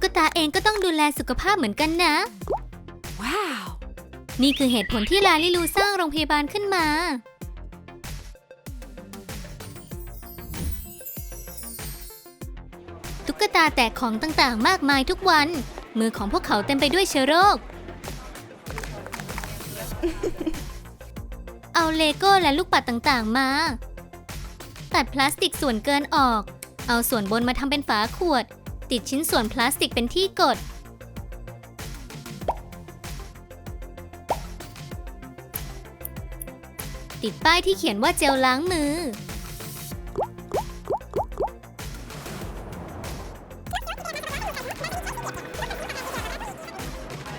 ตุ๊กตาเองก็ต้องดูแลสุขภาพเหมือนกันนะ Wow. นี่คือเหตุผลที่ลาลิลูสร้างโรงพยาบาลขึ้นมา ตุ๊กตาแตกของต่างๆ มากมายทุกวัน มือของพวกเขาเต็มไปด้วยเชื้อโรค เอาเลโก้และลูกปัดต่างๆมา ตัดพลาสติกส่วนเกินออก เอาส่วนบนมาทำเป็นฝาขวด ติดชิ้นส่วนพลาสติกเป็นที่กด ติดป้ายที่เขียนว่าเจลล้างมือ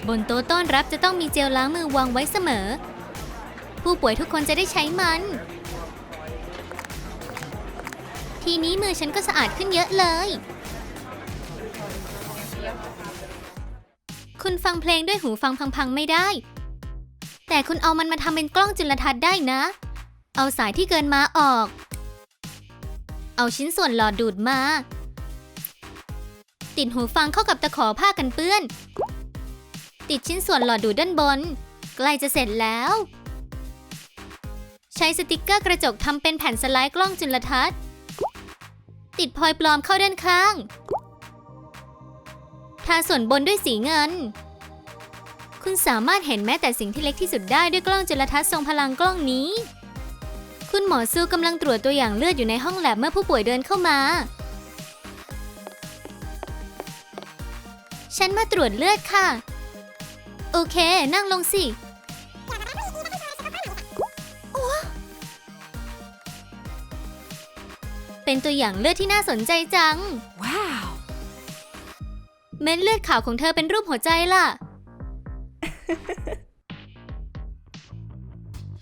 บนโต๊ะต้อนรับจะต้องมีเจลล้างมือวางไว้เสมอ ผู้ป่วยทุกคนจะได้ใช้มัน ทีนี้มือฉันก็สะอาดขึ้นเยอะเลย คุณฟังเพลงด้วยหูฟังพังๆไม่ได้ แต่คุณเอามันมาทำเป็นกล้องจุลทรรศน์ได้นะ เอาสายที่เกินมาออก เอาชิ้นส่วนหลอดดูดมา ติดหูฟังเข้ากับตะขอผ้ากันเปื้อน ติดชิ้นส่วนหลอดดูดด้านบน ใกล้จะเสร็จแล้ว ใช้สติกเกอร์กระจกทำเป็นแผ่นสไลด์กล้องจุลทรรศน์ ติดพลอยปลอมเข้าด้านข้างาส่วนบนด้วยสีเงิน คุณสามารถเห็นแม้แต่สิ่งที่เล็กที่สุดได้ด้วยกล้องจุลทรรศน์ทรงพลังกล้องนี้ คุณหมอซูกำลังตรวจตัวอย่างเลือดอยู่ในห้องแลบเมื่อผู้ป่วยเดินเข้ามา ฉันมาตรวจเลือดค่ะ โอเค นั่งลงสิเป็นตัวอย่างเลือดที่น่าสนใจจัง Wow. เม็ดเลือดขาวของเธอเป็นรูปหัวใจล่ะ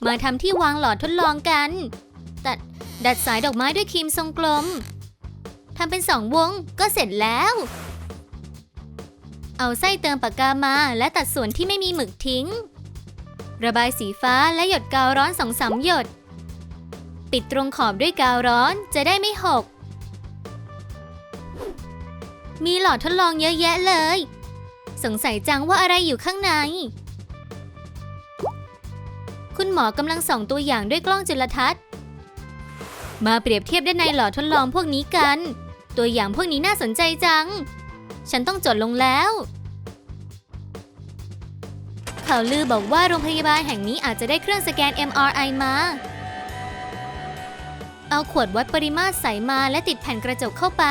มาทำที่วางหลอดทดลองกัน ตัดดัดสายดอกไม้ด้วยครีมทรงกลม ทำเป็นสองวงก็เสร็จแล้ว เอาไส้เติมปากกามาและตัดส่วนที่ไม่มีหมึกทิ้ง ระบายสีฟ้าและหยดกาวร้อนสองสามหยด ปิดตรงขอบด้วยกาวร้อนจะได้ไม่หก มีหลอดทดลองเยอะแยะเลย สงสัยจังว่าอะไรอยู่ข้างใน คุณหมอกำลังส่องตัวอย่างด้วยกล้องจุลทรรศน์ มาเปรียบเทียบด้านในหลอดทดลองพวกนี้กัน ตัวอย่างพวกนี้น่าสนใจจัง ฉันต้องจดลงแล้วข่าวลือบอกว่าโรงพยาบาลแห่งนี้อาจจะได้เครื่องสแกน MRI มา เอาขวดวัดปริมาตรใส่มาและติดแผ่นกระจกเข้าไป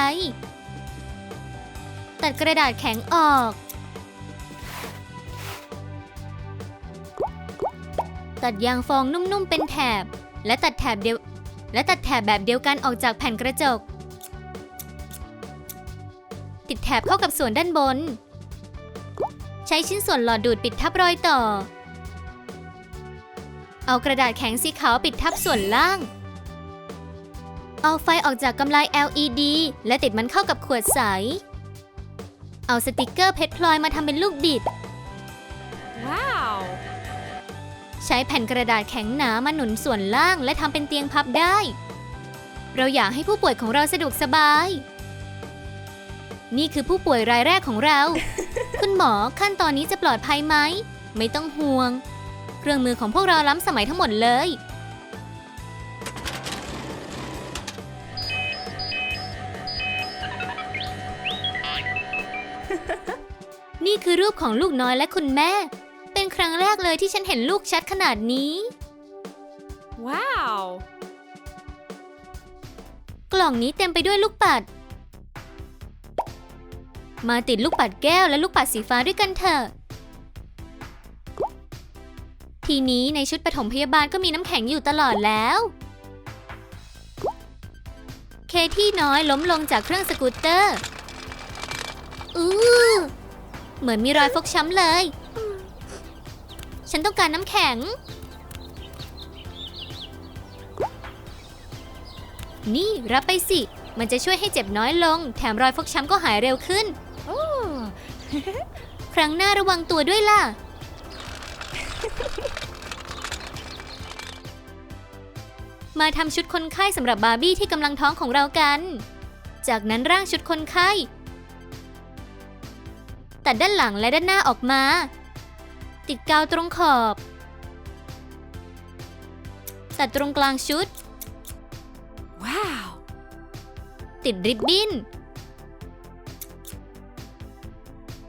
ตัดกระดาษแข็งออก ตัดยางฟองนุ่มๆเป็นแถบ และตัดแถบเดียวและตัดแถบแบบเดียวกันออกจากแผ่นกระจก ติดแถบเข้ากับส่วนด้านบน ใช้ชิ้นส่วนหลอดดูดปิดทับรอยต่อ เอากระดาษแข็งสีขาวปิดทับส่วนล่าง เอาไฟออกจากกำไล LED และติดมันเข้ากับขวดใส เอาสติกเกอร์เพชรพลอยมาทำเป็นลูกบิด Wow. ใช้แผ่นกระดาษแข็งหนามาหนุนส่วนล่างและทำเป็นเตียงพับได้ เราอยากให้ผู้ป่วยของเราสะดวกสบาย นี่คือผู้ป่วยรายแรกของเรา คุณหมอขั้นตอนนี้จะปลอดภัยไหม ไม่ต้องห่วง เครื่องมือของพวกเราล้ำสมัยทั้งหมดเลย นี่คือรูปของลูกน้อยและคุณแม่ เป็นครั้งแรกเลยที่ฉันเห็นลูกชัดขนาดนี้ Wow. กล่องนี้เต็มไปด้วยลูกปัด มาติดลูกปัดแก้วและลูกปัดสีฟ้าด้วยกันเถอะ ทีนี้ในชุดปฐมพยาบาลก็มีน้ำแข็งอยู่ตลอดแล้ว เคที่น้อยล้มลงจากเครื่องสกูตเตอร์อู้ เหมือนมีรอยฟกช้ำเลย ฉันต้องการน้ำแข็ง นี่รับไปสิ มันจะช่วยให้เจ็บน้อยลง แถมรอยฟกช้ำก็หายเร็วขึ้น Oh. ครั้งหน้าระวังตัวด้วยล่ะ มาทำชุดคนไข้สำหรับบาร์บี้ที่กำลังท้องของเรากัน จากนั้นร่างชุดคนไข้ ตัดด้านหลังและด้านหน้าออกมา ติดกาวตรงขอบ ตัดตรงกลางชุด Wow. ติดริบบิ้น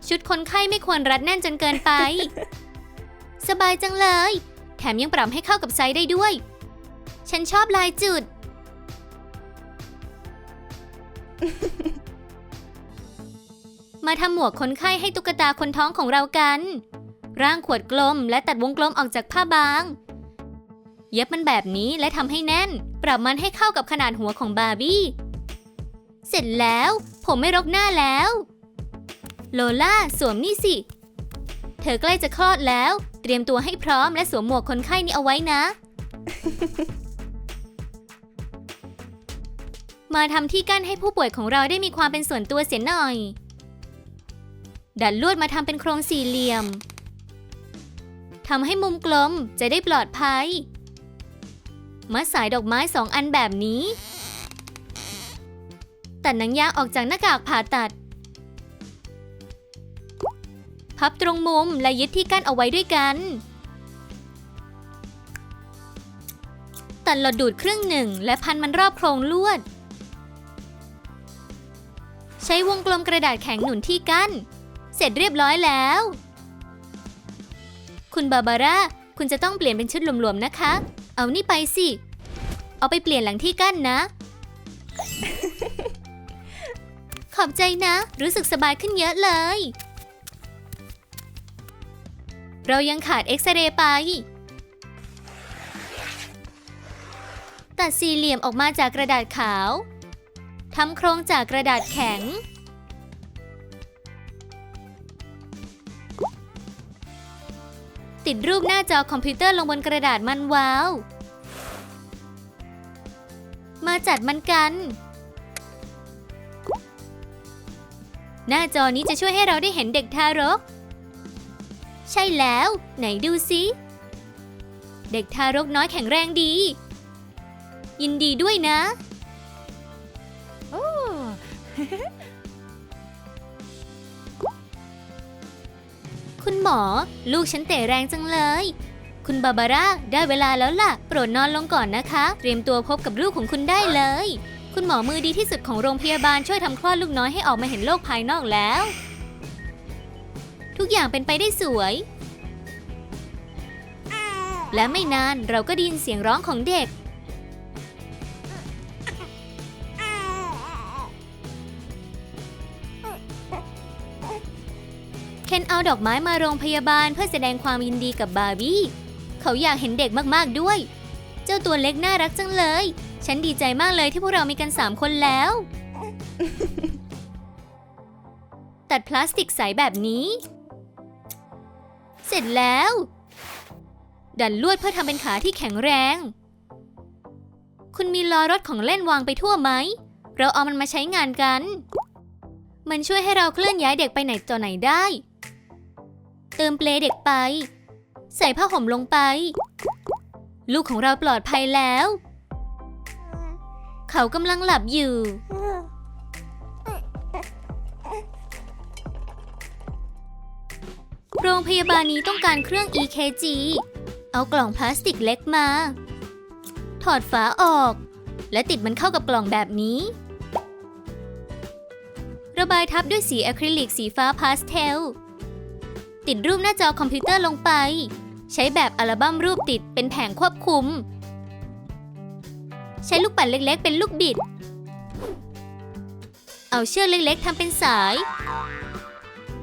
ชุดคนไข้ไม่ควรรัดแน่นจนเกินไป สบายจังเลย แถมยังปรับให้เข้ากับไซส์ได้ด้วย ฉันชอบลายจุด มาทำหมวกคนไข้ให้ตุ๊กตาคนท้องของเรากัน ร่างขวดกลมและตัดวงกลมออกจากผ้าบาง เย็บมันแบบนี้และทำให้แน่น ปรับมันให้เข้ากับขนาดหัวของบาร์บี้ เสร็จแล้ว ผมไม่รกหน้าแล้ว โลล่าสวมนี่สิ เธอใกล้จะคลอดแล้ว เตรียมตัวให้พร้อมและสวมหมวกคนไข้นี้เอาไว้นะ มาทำที่กั้นให้ผู้ป่วยของเราได้มีความเป็นส่วนตัวเสียหน่อย ดัดลวดมาทำเป็นโครงสี่เหลี่ยมทำให้มุมกลมจะได้ปลอดภัย มัดสายดอกไม้สองอันแบบนี้ ตัดหนังยางออกจากหน้ากากผ่าตัด พับตรงมุมและยึดที่กั้นเอาไว้ด้วยกัน ตัดหลอดดูดครึ่งหนึ่งและพันมันรอบโครงลวด ใช้วงกลมกระดาษแข็งหนุนที่กั้น เสร็จเรียบร้อยแล้ว คุณบาบาร่า คุณจะต้องเปลี่ยนเป็นชุดหลวมๆนะคะ เอานี่ไปสิ เอาไปเปลี่ยนหลังที่กั้นนะ ขอบใจนะ รู้สึกสบายขึ้นเยอะเลย เรายังขาดเอ็กซเรย์ไป ตัดสี่เหลี่ยมออกมาจากกระดาษขาว ทำโครงจากกระดาษแข็ง ติดรูปหน้าจอคอมพิวเตอร์ลงบนกระดาษมันว้าว มาจัดมันกัน หน้าจอนี้จะช่วยให้เราได้เห็นเด็กทารก ใช่แล้ว ไหนดูสิเด็กทารกน้อยแข็งแรงดี ยินดีด้วยนะ คุณหมอ ลูกฉันเตะแรงจังเลย คุณบาบาร่าได้เวลาแล้วล่ะ โปรดนอนลงก่อนนะคะ เตรียมตัวพบกับลูกของคุณได้เลย คุณหมอมือดีที่สุดของโรงพยาบาลช่วยทำคลอดลูกน้อยให้ออกมาเห็นโลกภายนอกแล้ว ทุกอย่างเป็นไปได้สวย และไม่นานเราก็ได้ยินเสียงร้องของเด็ก เอาดอกไม้มาโรงพยาบาลเพื่อแสดงความยินดีกับบาร์บี้ เขาอยากเห็นเด็กมากๆด้วย เจ้าตัวเล็กน่ารักจังเลย ฉันดีใจมากเลยที่พวกเรามีกันสามคนแล้ว ตัดพลาสติกใสแบบนี้ เสร็จแล้ว ดันลวดเพื่อทำเป็นขาที่แข็งแรง คุณมีล้อรถของเล่นวางไปทั่วไหม เราเอามันมาใช้งานกันมันช่วยให้เราเคลื่อนย้ายเด็กไปไหนต่อไหนได้ เติมเปลเด็กไป ใส่ผ้าห่มลงไป ลูกของเราปลอดภัยแล้ว เขากำลังหลับอยู่ โรงพยาบาลนี้ต้องการเครื่อง EKG เอากล่องพลาสติกเล็กมา ถอดฝาออก และติดมันเข้ากับกล่องแบบนี้ ระบายทับด้วยสีอะคริลิกสีฟ้าพาสเทล ติดรูปหน้าจอคอมพิวเตอร์ลงไป ใช้แบบอัลบั้มรูปติดเป็นแผงควบคุม ใช้ลูกปัดเล็กๆ เป็นลูกบิด เอาเชือกเล็กๆทำเป็นสาย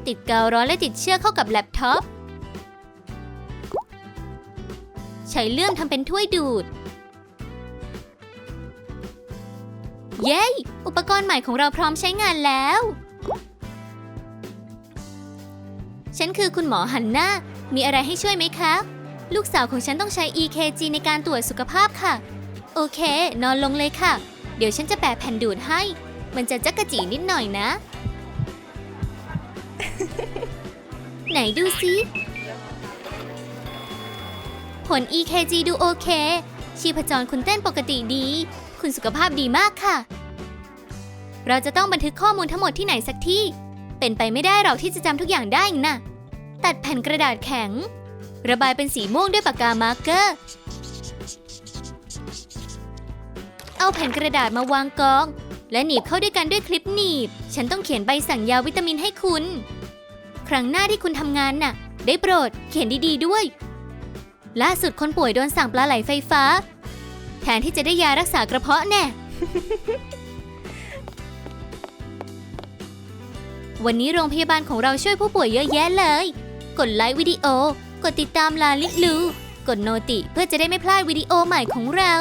ติดกาวร้อนและติดเชือกเข้ากับแล็ปท็อปใช้เลื่อมทำเป็นถ้วยดูด เย้ อุปกรณ์ใหม่ของเราพร้อมใช้งานแล้ว ฉันคือคุณหมอฮันหน่ามีอะไรให้ช่วยไหมคะลูกสาวของฉันต้องใช้ EKG ในการตรวจสุขภาพค่ะ โอเค นอนลงเลยค่ะ เดี๋ยวฉันจะแปะแผ่นดูดให้ มันจะจักกะจีนิดหน่อยนะ ไหนดูสิผล EKG ดูโอเค ชีพจรคุณเต้นปกติดี คุณสุขภาพดีมากค่ะ เราจะต้องบันทึกข้อมูลทั้งหมดที่ไหนสักที่ เป็นไปไม่ได้หรอกที่จะจำทุกอย่างได้นะ ตัดแผ่นกระดาษแข็ง ระบายเป็นสีม่วงด้วยปากกามาร์กเกอร์ เอาแผ่นกระดาษมาวางกอง และหนีบเข้าด้วยกันด้วยคลิปหนีบ ฉันต้องเขียนใบสั่งยาวิตามินให้คุณ ครั้งหน้าที่คุณทำงานน่ะ ได้โปรดเขียนดีๆด้วยล่าสุดคนป่วยโดนสั่งปลาไหลไฟฟ้า แทนที่จะได้ยารักษากระเพาะแน่ วันนี้โรงพยาบาลของเราช่วยผู้ป่วยเยอะแยะเลย กดไลค์วิดีโอ กดติดตามลาลิลู กดโนติเพื่อจะได้ไม่พลาดวิดีโอใหม่ของเรา